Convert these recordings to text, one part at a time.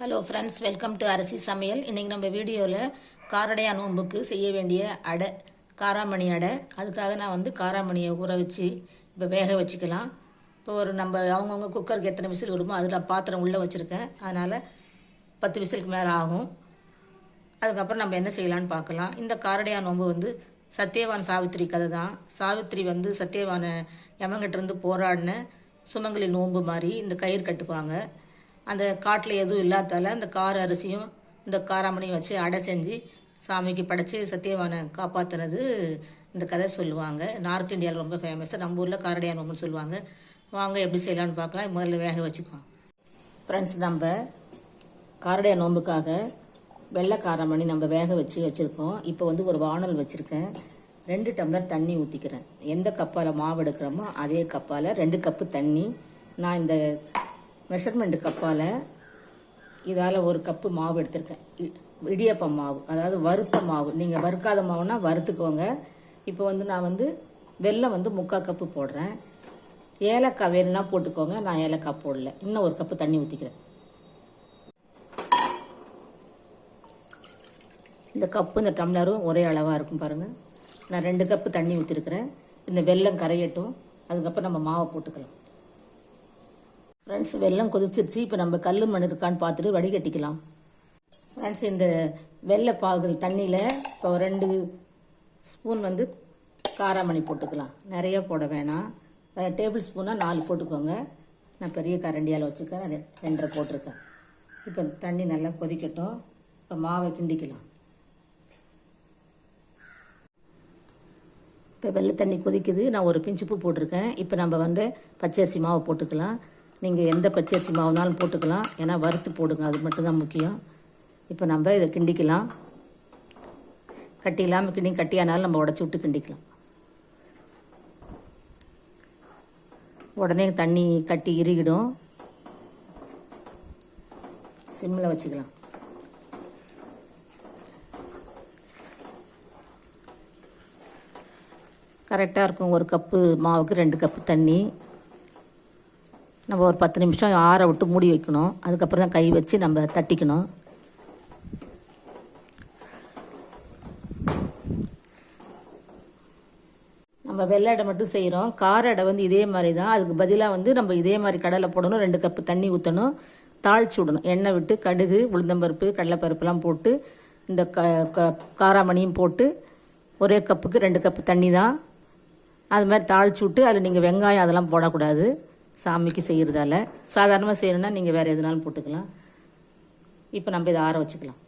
Hello friends welcome to அரிசி சமையல் இன்றைக்கி நம்ம வீடியோவில் காரடையா நோம்புக்கு செய்ய வேண்டிய அடை காராமணி அடை. அதுக்காக நான் வந்து காராமணியை ஊற வச்சு இப்போ வேக வச்சுக்கலாம். இப்போ ஒரு நம்ம அவங்கவுங்க குக்கருக்கு எத்தனை விசில் வருமோ அதில் பாத்திரம் உள்ளே வச்சுருக்கேன். அதனால் பத்து விசிலுக்கு மேலே ஆகும். அதுக்கப்புறம் நம்ம என்ன செய்யலாம்னு பார்க்கலாம். இந்த காரடையா நோன்பு வந்து சத்யவான் சாவித்திரி கதை தான். சாவித்திரி வந்து சத்யவானை யமங்கிட்டேருந்து போராடின சுமங்கலி நோன்பு மாதிரி இந்த கயிறு கட்டுப்பாங்க அந்த காட்டில் எதுவும் இல்லாதால அந்த கார அரிசியும் இந்த காராமணியும் வச்சு அடை செஞ்சு சாமிக்கு படைச்சி சத்தியவானை காப்பாற்றினது இந்த கதை சொல்லுவாங்க. நார்த் இந்தியாவில் ரொம்ப ஃபேமஸ் நம்ம ஊரில் காரடையான் நோம்புன்னு சொல்லுவாங்க. வாங்க எப்படி செய்யலாம்னு பார்க்கலாம். முதல்ல வேக வச்சுக்குவோம் ஃப்ரெண்ட்ஸ் நம்ம காரடைய நோம்புக்காக வெள்ளை காரமணி நம்ம வேக வச்சு வச்சுருக்கோம். இப்போ வந்து ஒரு வானல் வச்சுருக்கேன். ரெண்டு டம்ளர் தண்ணி ஊற்றிக்கிறேன் எந்த கப்பால் மாவு எடுக்கிறோமோ அதே கப்பால் ரெண்டு கப்பு தண்ணி நான் இந்த மெஷர்மெண்ட் கப்பால் இதால் ஒரு கப்பு மாவு எடுத்திருக்கேன். இடியப்பம் மாவு அதாவது வறுத்த மாவு. நீங்கள் வறுக்காத மாவுனா வறுத்துக்கோங்க. இப்போ வந்து நான் வந்து வெல்லம் வந்து முக்கால் கப்பு போடுறேன். ஏலக்காய் வேணும்னா போட்டுக்கோங்க. நான் ஏலக்காய் போடல. இன்னும் ஒரு கப்பு தண்ணி ஊற்றிக்கிறேன் இந்த கப்பு இந்த டம்ளரும் ஒரே அளவாக இருக்கும் பாருங்கள் நான் ரெண்டு கப்பு தண்ணி ஊற்றிருக்கிறேன் இந்த வெல்லம் கரையட்டும். அதுக்கப்புறம் நம்ம மாவை போட்டுக்கலாம். ஃப்ரெண்ட்ஸ் வெள்ளம் கொதிச்சிருச்சு. இப்போ நம்ம கல் மண் இருக்கான்னு பார்த்துட்டு வடிகட்டிக்கலாம். ஃப்ரெண்ட்ஸ் இந்த வெள்ளை பாகு தண்ணியில் இப்போ ரெண்டு ஸ்பூன் வந்து காராமணி போட்டுக்கலாம். நிறைய போட வேணாம். டேபிள் ஸ்பூனாக நாலு போட்டுக்கோங்க. நான் பெரிய கரண்டியால் வச்சுருக்கேன் நான் ரெண்டரை போட்டிருக்கேன். இப்போ தண்ணி நல்லா கொதிக்கட்டும். இப்போ மாவை கிண்டிக்கலாம். இப்போ வெள்ளை தண்ணி கொதிக்குது. நான் ஒரு பிஞ்சு பூ போட்டிருக்கேன். இப்போ நம்ம வந்து பச்சரிசி மாவை போட்டுக்கலாம். நீங்கள் எந்த பச்சரிசி மாவுனாலும் போட்டுக்கலாம். ஏன்னா வறுத்து போடுங்க அது மட்டும்தான் முக்கியம். இப்போ நம்ம இதை கிண்டிக்கலாம். கட்டி இல்லாமல் கிண்டி கட்டியானாலும் நம்ம உடச்சி விட்டு கிண்டிக்கலாம். உடனே தண்ணி கட்டி இறுகிடும். சிம்மில் வச்சுக்கலாம். கரெக்டாக இருக்கும். ஒரு கப்பு மாவுக்கு ரெண்டு கப்பு தண்ணி. நம்ம ஒரு பத்து நிமிஷம் ஆற விட்டு மூடி வைக்கணும். அதுக்கப்புறம் தான் கை வச்சு நம்ம தட்டிக்கணும். நம்ம வெள்ளை அடை மட்டும் செய்கிறோம் கார அடை வந்து இதே மாதிரி தான். அதுக்கு பதிலாக வந்து நம்ம இதே மாதிரி கடலை போடணும். ரெண்டு கப்பு தண்ணி ஊற்றணும் தாளிச்சு விடணும். எண்ணெய் விட்டு கடுகு உளுந்தம்பருப்பு கடலைப்பருப்புலாம் போட்டு இந்த க க- காராமணியும் போட்டு ஒரே கப்புக்கு ரெண்டு கப்பு தண்ணி தான். அது மாதிரி தாளிச்சு விட்டு அதில் நீங்கள் வெங்காயம் அதெல்லாம் போடக்கூடாது. சாமிக்கு செய்கிறதால சாதாரணமாக செய்யணுன்னா நீங்கள் வேறு எதுனாலும் போட்டுக்கலாம். இப்போ நம்ம இதை ஆற வச்சுக்கலாம்.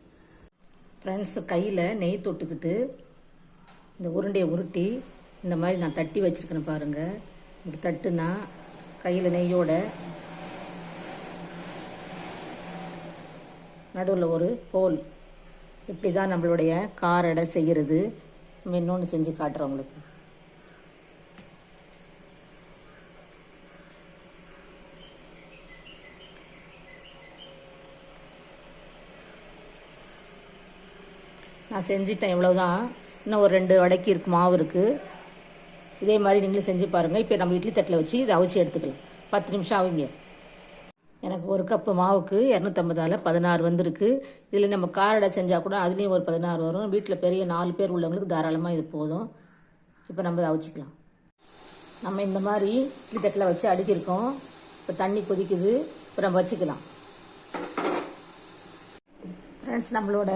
ஃப்ரெண்ட்ஸ் கையில் நெய் தொட்டுக்கிட்டு இந்த உருண்டையை உருட்டி இந்த மாதிரி நான் தட்டி வச்சுருக்கேன் பாருங்கள் இப்படி தட்டுனா கையில் நெய்யோட நடுவில் ஒரு ஹோல் இப்படி தான் நம்மளுடைய காரடை செய்கிறது நம்ம இன்னொன்று செஞ்சு காட்டுறோம் உங்களுக்கு. நான் செஞ்சிட்டேன் இவ்வளோதான் இன்னும் ஒரு ரெண்டு வடைக்கு இருக்கு மாவு இருக்குது இதே மாதிரி நீங்களும் செஞ்சு பாருங்கள் இப்போ நம்ம இட்லி தட்டில் வச்சு இதை அவிச்சு எடுத்துக்கலாம். பத்து நிமிஷம் ஆகுங்க. எனக்கு ஒரு கப்பு மாவுக்கு இரநூத்தம்பதால் பதினாறு வந்திருக்கு. இதில் நம்ம காரடை செஞ்சால் கூட அதுலேயும் ஒரு பதினாறு வரும். வீட்டில் பெரிய நாலு பேர் உள்ளவங்களுக்கு தாராளமாக இது போதும். இப்போ நம்ம இதை அவிச்சிக்கலாம். நம்ம இந்த மாதிரி இட்லி தட்டில் வச்சு அடுக்கியிருக்கோம். இப்போ தண்ணி கொதிக்குது. இப்போ நம்ம வச்சுக்கலாம். ஃப்ரெண்ட்ஸ் நம்மளோட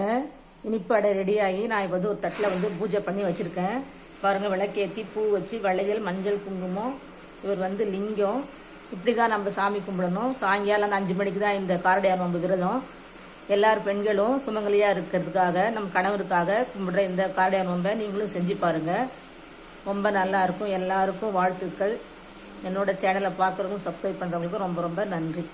இனிப்படை ரெடியாகி ரெடி ஆகி நான் இப்போ வந்து ஒரு தட்டில் வந்து பூஜை பண்ணி வச்சுருக்கேன். பாருங்கள் விளக்கேற்றி பூ வச்சு வளையல் மஞ்சள் குங்குமம் இவர் வந்து லிங்கம். இப்படி தான் நம்ம சாமி கும்பிடணும். சாயங்காலம் அந்த அஞ்சு மணிக்கு தான் இந்த காரடையார் நோம்பு விரதம். எல்லார் பெண்களும் சுமங்கலியாக இருக்கிறதுக்காக நம்ம கணவருக்காக கும்பிடுற இந்த காரடையார் நோம்பை நீங்களும் செஞ்சு பாருங்கள் ரொம்ப நல்லா இருக்கும். எல்லாருக்கும் வாழ்த்துக்கள். என்னோட சேனலை பார்க்குறவங்களும் சப்ஸ்கிரைப் பண்ணுறவங்களுக்கும் ரொம்ப ரொம்ப நன்றி.